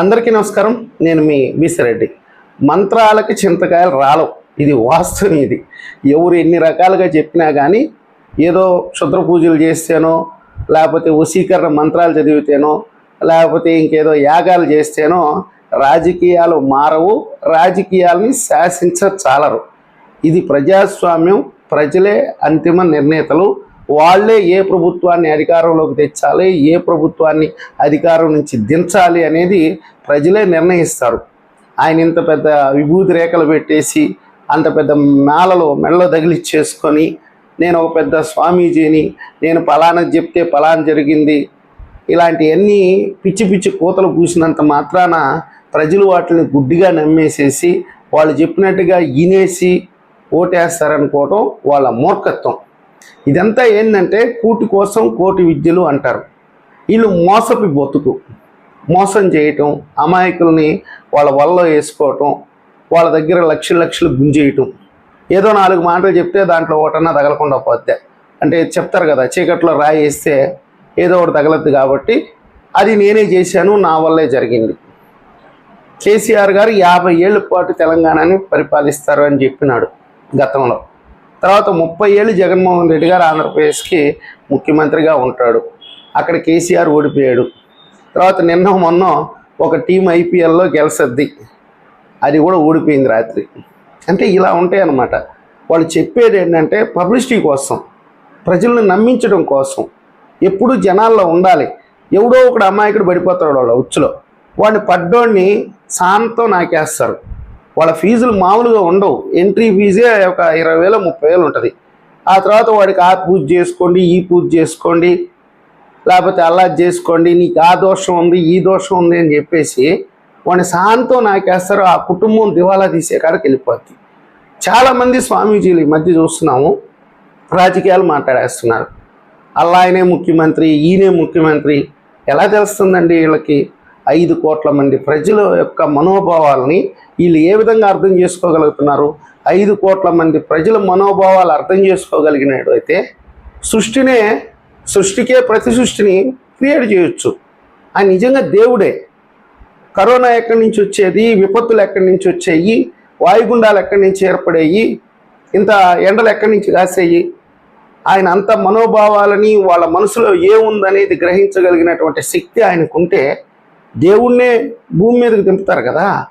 అందరికీ నమస్కారం. నేను మీ విసిరెడ్డి మంత్రాలకి చింతకాయలు రాలవు. ఇది వాస్తవం ఇది. ఎవరు ఎన్ని రకాలుగా చెప్పినా కానీ ఏదో క్షుద్ర పూజలు చేస్తేనో లేకపోతే వశీకరణ మంత్రాలు చదివితేనో లేకపోతే ఇంకేదో యాగాలు చేస్తేనో రాజకీయాలు మారవు రాజకీయాలని శాసించ చాలరు. ఇది ప్రజాస్వామ్యం ప్రజలే అంతిమ నిర్ణేతలు. వాళ్ళే ఏ ప్రభుత్వాన్ని అధికారంలోకి తెచ్చాలి ఏ ప్రభుత్వాన్ని అధికారం నుంచి దించాలి అనేది ప్రజలే నిర్ణయిస్తారు. ఆయన ఇంత పెద్ద విభూతి రేఖలు పెట్టేసి అంత పెద్ద మేళలో మెళ్ళ తగిలిచ్చేసుకొని నేను ఒక పెద్ద స్వామీజీని నేను పలానా చెప్తే పలానా జరిగింది ఇలాంటివన్నీ పిచ్చి పిచ్చి కూతలు పూసినంత మాత్రాన ప్రజలు వాటిని గుడ్డిగా నమ్మేసేసి వాళ్ళు చెప్పినట్టుగా ఈనేసి ఓటేస్తారనుకోవటం వాళ్ళ మూర్ఖత్వం. ఇదంతా ఏంటంటే కూటి కోసం కోటి విద్యలు అంటారు. వీళ్ళు మోసపి బతుకు మోసం చేయటం అమాయకుల్ని వాళ్ళ వల్ల వేసుకోవటం వాళ్ళ దగ్గర లక్షలు లక్షలు గుంజేయటం. ఏదో నాలుగు మాటలు చెప్తే దాంట్లో ఒకటన్నా తగలకుండా పోతే. అంటే చెప్తారు కదా చీకట్లో రాయి వేస్తే ఏదో ఒకటి తగలద్దు కాబట్టి అది నేనే చేశాను నా వల్లే జరిగింది. కేసీఆర్ గారు యాభై ఏళ్ళ పాటు తెలంగాణని పరిపాలిస్తారు అని చెప్పినాడు గతంలో. తర్వాత ముప్పై ఏళ్ళు జగన్మోహన్ రెడ్డి గారు ఆంధ్రప్రదేశ్కి ముఖ్యమంత్రిగా ఉంటాడు. అక్కడ కేసీఆర్ ఓడిపోయాడు. తర్వాత నిన్న మొన్న ఒక టీం ఐపీఎల్లో గెలిసద్ది. అది కూడా ఓడిపోయింది రాత్రి. అంటే ఇలా ఉంటాయి అన్నమాట. వాళ్ళు చెప్పేది ఏంటంటే పబ్లిసిటీ కోసం ప్రజలను నమ్మించడం కోసం ఎప్పుడు జనాల్లో ఉండాలి. ఎవడో ఒకడు అమాయకుడు పడిపోతాడు వాళ్ళ ఉచ్చులో. వాడిని పడ్డోడిని శాంతం నాకేస్తారు. వాళ్ళ ఫీజులు మామూలుగా ఉండవు. ఎంట్రీ ఫీజే ఒక ఇరవై వేలు ముప్పై వేలు ఉంటుంది. ఆ తర్వాత వాడికి ఆ పూజ చేసుకోండి ఈ పూజ చేసుకోండి లేకపోతే అలా చేసుకోండి నీకు ఆ దోషం ఉంది ఈ దోషం ఉంది అని చెప్పేసి వాడిని శాంతం నాకేస్తారు ఆ కుటుంబం దివాలా తీసే కాడికి వెళ్ళిపోద్ది. చాలామంది స్వామీజీలు ఈ మధ్య చూస్తున్నాము రాజకీయాలు మాట్లాడేస్తున్నారు. అల్లా ఆయనే ముఖ్యమంత్రి ఈయనే ముఖ్యమంత్రి ఎలా తెలుస్తుందండి వీళ్ళకి? ఐదు కోట్ల మంది ప్రజల యొక్క మనోభావాలని వీళ్ళు ఏ విధంగా అర్థం చేసుకోగలుగుతున్నారు? ఐదు కోట్ల మంది ప్రజల మనోభావాలు అర్థం చేసుకోగలిగినట్టు అయితే సృష్టినే సృష్టికే ప్రతి సృష్టిని క్రియేట్ చేయొచ్చు. ఆయన నిజంగా దేవుడే. కరోనా ఎక్కడి నుంచి వచ్చేది? విపత్తులు ఎక్కడి నుంచి వచ్చేవి వాయుగుండాలు ఎక్కడి నుంచి ఏర్పడేయి? ఇంత ఎండలు ఎక్కడి నుంచి కాసేయి? ఆయన అంత మనోభావాలని వాళ్ళ మనసులో ఏముందనేది గ్రహించగలిగినటువంటి శక్తి ఆయనకుంటే దేవుణ్ణే భూమి మీదకి దింపుతారు కదా.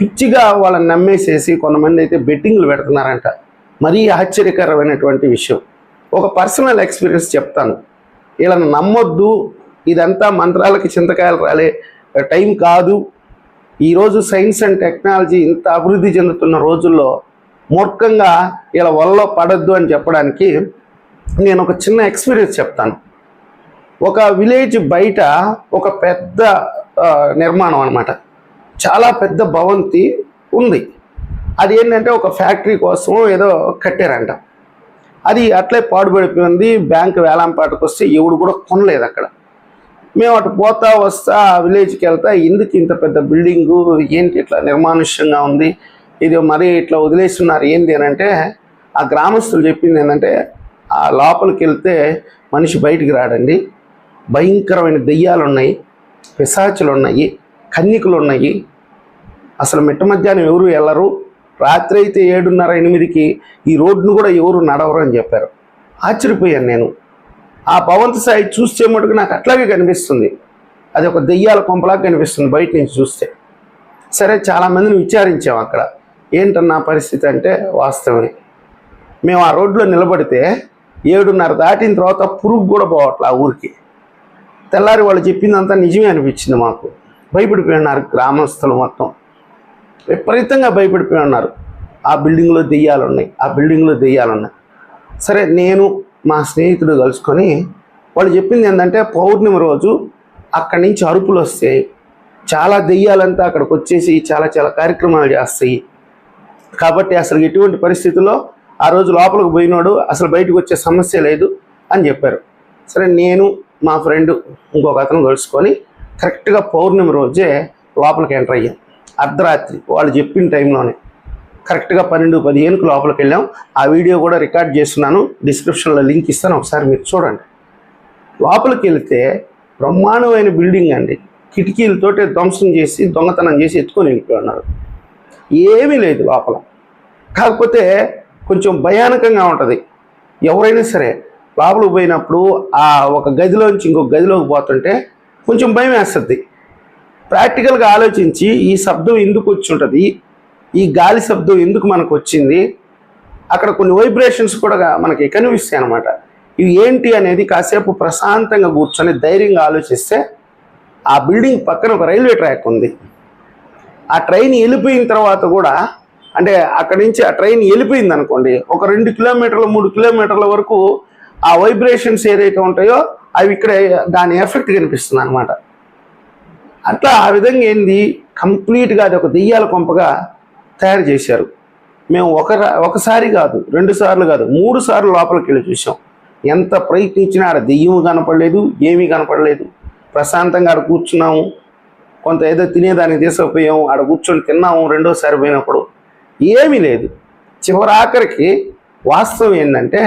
పిచ్చిగా వాళ్ళని నమ్మేసేసి కొంతమంది అయితే బెట్టింగ్లు పెడుతున్నారంట. మరీ ఆశ్చర్యకరమైనటువంటి విషయం. ఒక పర్సనల్ ఎక్స్పీరియన్స్ చెప్తాను. వీళ్ళని నమ్మొద్దు. ఇదంతా మంత్రాలకి చింతకాయలు రాలే టైం కాదు. ఈరోజు సైన్స్ అండ్ టెక్నాలజీ ఇంత అభివృద్ధి చెందుతున్న రోజుల్లో మూర్ఖంగా ఇలా వల్ల పడద్దు అని చెప్పడానికి నేను ఒక చిన్న ఎక్స్పీరియన్స్ చెప్తాను. ఒక విలేజ్ బయట ఒక పెద్ద నిర్మాణం అనమాట చాలా పెద్ద భవంతి ఉంది. అది ఏంటంటే ఒక ఫ్యాక్టరీ కోసం ఏదో కట్టారంట. అది అట్లే పాడుపడిపోయింది బ్యాంక్ వేలంపాటకు వస్తే ఎవడు కూడా కొనలేదు అక్కడ. మేము అటు పోతా వస్తా ఆ విలేజ్కి వెళ్తా ఎందుకు ఇంత పెద్ద బిల్డింగు ఏంటి ఇట్లా నిర్మానుష్యంగా ఉంది? ఇది మరీ ఇట్లా వదిలేస్తున్నారు ఏంటి అని అంటే ఆ గ్రామస్తులు చెప్పింది ఏంటంటే ఆ లోపలికి వెళ్తే మనిషి బయటికి రాడండి. భయంకరమైన దెయ్యాలు ఉన్నాయి పిశాచులు ఉన్నాయి కన్యకులు ఉన్నాయి అసలు మిట్ట మధ్యాహ్నం ఎవరు వెళ్ళరు రాత్రి అయితే ఏడున్నర ఎనిమిదికి ఈ రోడ్డును కూడా ఎవరు నడవరు అని చెప్పారు. ఆశ్చర్యపోయాను నేను. ఆ భవంత సాయి చూస్తే మటుకు నాకు అట్లాగే కనిపిస్తుంది. అది ఒక దెయ్యాల కొంపలాగా కనిపిస్తుంది బయట నుంచి చూస్తే. సరే చాలామందిని విచారించాం అక్కడ. ఏంటన్నా పరిస్థితి అంటే వాస్తవమే. మేము ఆ రోడ్లో నిలబడితే ఏడున్నర దాటిన తర్వాత పురుగు కూడా పోవట్లే ఆ ఊరికి. తెల్లారి వాళ్ళు చెప్పిందంతా నిజమే అనిపించింది మాకు. భయపడిపోయి ఉన్నారు గ్రామస్తులు మొత్తం. విపరీతంగా భయపడిపోయి ఉన్నారు ఆ బిల్డింగ్లో దెయ్యాలు ఉన్నాయి. ఆ బిల్డింగ్లో దెయ్యాలు ఉన్నాయి. సరే నేను మా స్నేహితుడు కలుసుకొని వాళ్ళు చెప్పింది ఏంటంటే పౌర్ణమి రోజు అక్కడి నుంచి అరుపులు వస్తాయి. చాలా దెయ్యాలంతా అక్కడికి వచ్చేసి చాలా చాలా కార్యక్రమాలు చేస్తాయి. కాబట్టి అసలు ఎటువంటి పరిస్థితుల్లో ఆ రోజు లోపలికి పోయినాడు అసలు బయటకు వచ్చే సమస్య లేదు అని చెప్పారు. సరే నేను మా ఫ్రెండ్ ఇంకొక అతను కలుసుకొని కరెక్ట్గా పౌర్ణమి రోజే లోపలికి ఎంటర్ అయ్యాం. అర్ధరాత్రి వాళ్ళు చెప్పిన టైంలోనే కరెక్ట్గా పన్నెండు పదిహేనుకు లోపలికి వెళ్ళాం. ఆ వీడియో కూడా రికార్డ్ చేస్తున్నాను. డిస్క్రిప్షన్లో లింక్ ఇస్తాను. ఒకసారి మీరు చూడండి. లోపలికి వెళితే బ్రహ్మాండమైన బిల్డింగ్ అండి. కిటికీలతోటి ధ్వంసం చేసి దొంగతనం చేసి ఎత్తుకొని వెళ్ళిపోయినారు. ఏమీ లేదు లోపల. కాకపోతే కొంచెం భయానకంగా ఉంటుంది. ఎవరైనా సరే లోపలికి పోయినప్పుడు ఆ ఒక గదిలోంచి ఇంకొక గదిలోకి పోతుంటే కొంచెం భయం వేస్తుంది. ప్రాక్టికల్గా ఆలోచించి ఈ శబ్దం ఎందుకు వచ్చి ఉంటుంది ఈ గాలి శబ్దం ఎందుకు మనకు వచ్చింది? అక్కడ కొన్ని వైబ్రేషన్స్ కూడా మనకి కనిపిస్తాయి అనమాట ఇవి ఏంటి అనేది కాసేపు ప్రశాంతంగా కూర్చొని ధైర్యంగా ఆలోచిస్తే ఆ బిల్డింగ్ పక్కన ఒక రైల్వే ట్రాక్ ఉంది. ఆ ట్రైన్ వెళ్ళిపోయిన తర్వాత కూడా అంటే అక్కడి నుంచి ఆ ట్రైన్ వెళ్ళిపోయింది అనుకోండి ఒక రెండు కిలోమీటర్ల మూడు కిలోమీటర్ల వరకు ఆ వైబ్రేషన్స్ ఏదైతే ఉంటాయో అవి ఇక్కడ దాని ఎఫెక్ట్ కనిపిస్తుంది అనమాట అట్లా ఆ విధంగా ఏంది? కంప్లీట్గా అది ఒక దెయ్యాల కొంపగా తయారు చేశారు. మేము ఒక ఒకసారి కాదు రెండు సార్లు కాదు మూడు సార్లు లోపలికి వెళ్ళి చూసాం ఎంత ప్రయత్నించినా ఆడ దెయ్యం కనపడలేదు ఏమీ కనపడలేదు. ప్రశాంతంగా ఆడ కూర్చున్నాము. కొంత ఏదో తినేదానికి తీసుకుపోయాము ఆడ కూర్చొని తిన్నాము రెండోసారి పోయినప్పుడు. ఏమీ లేదు. చివరి ఆఖరికి వాస్తవం ఏంటంటే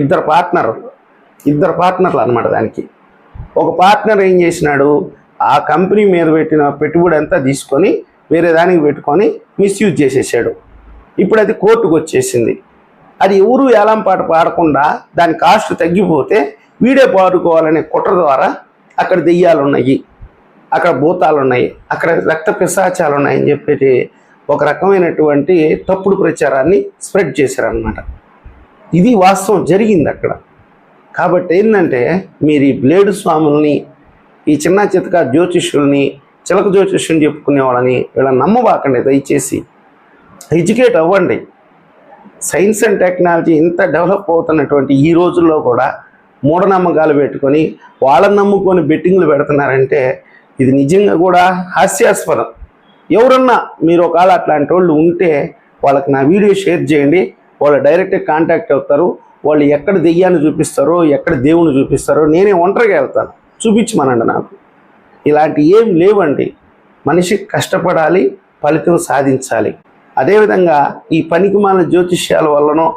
ఇద్దరు పార్ట్నర్ ఇద్దరు పార్ట్నర్లు అనమాట దానికి. ఒక పార్ట్నర్ ఏం చేసినాడు? ఆ కంపెనీ మీద పెట్టిన పెట్టుబడి అంతా తీసుకొని వేరే దానికి పెట్టుకొని మిస్యూజ్ చేసేసాడు. ఇప్పుడు అది కోర్టుకు వచ్చేసింది. అది ఎవరు ఏలం పాట పాడకుండా దాని కాస్ట్ తగ్గిపోతే వీడే పాడుకోవాలనే కుట్ర ద్వారా అక్కడ దెయ్యాలు ఉన్నాయి అక్కడ భూతాలు ఉన్నాయి అక్కడ రక్త పిశాచాలు ఉన్నాయని చెప్పేసి ఒక రకమైనటువంటి తప్పుడు ప్రచారాన్ని స్ప్రెడ్ చేశారనమాట ఇది వాస్తవం జరిగింది అక్కడ. కాబట్టి ఏంటంటే మీరు ఈ బ్లేడు స్వాముల్ని ఈ చిన్న చితక జ్యోతిష్యుల్ని చిలక జ్యోతిష్యుని చెప్పుకునే వాళ్ళని వీళ్ళని నమ్మబాకండి దయచేసి. ఎడ్యుకేట్ అవ్వండి. సైన్స్ అండ్ టెక్నాలజీ ఇంత డెవలప్ అవుతున్నటువంటి ఈ రోజుల్లో కూడా మూఢనమ్మకాలు పెట్టుకొని వాళ్ళని నమ్ముకొని బెట్టింగ్లు పెడుతున్నారంటే ఇది నిజంగా కూడా హాస్యాస్పదం. ఎవరన్నా మీరు ఒకవేళ అట్లాంటి వాళ్ళు ఉంటే వాళ్ళకి నా వీడియో షేర్ చేయండి. వాళ్ళు డైరెక్ట్గా కాంటాక్ట్ అవుతారు. వాళ్ళు ఎక్కడ దెయ్యాన్ని చూపిస్తారో ఎక్కడ దేవుని చూపిస్తారో నేనే ఒంటరిగా వెళ్తాను. చూపించమనండి నాకు. ఇలాంటి ఏం లేవండి. మనిషి కష్టపడాలి ఫలితం సాధించాలి. అదేవిధంగా ఈ పనికిమాల జ్యోతిష్యాల వల్లనో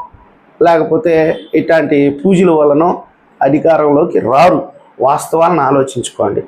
లేకపోతే ఇట్లాంటి పూజల వల్లనో అధికారంలోకి రారు. వాస్తవాలను ఆలోచించుకోండి.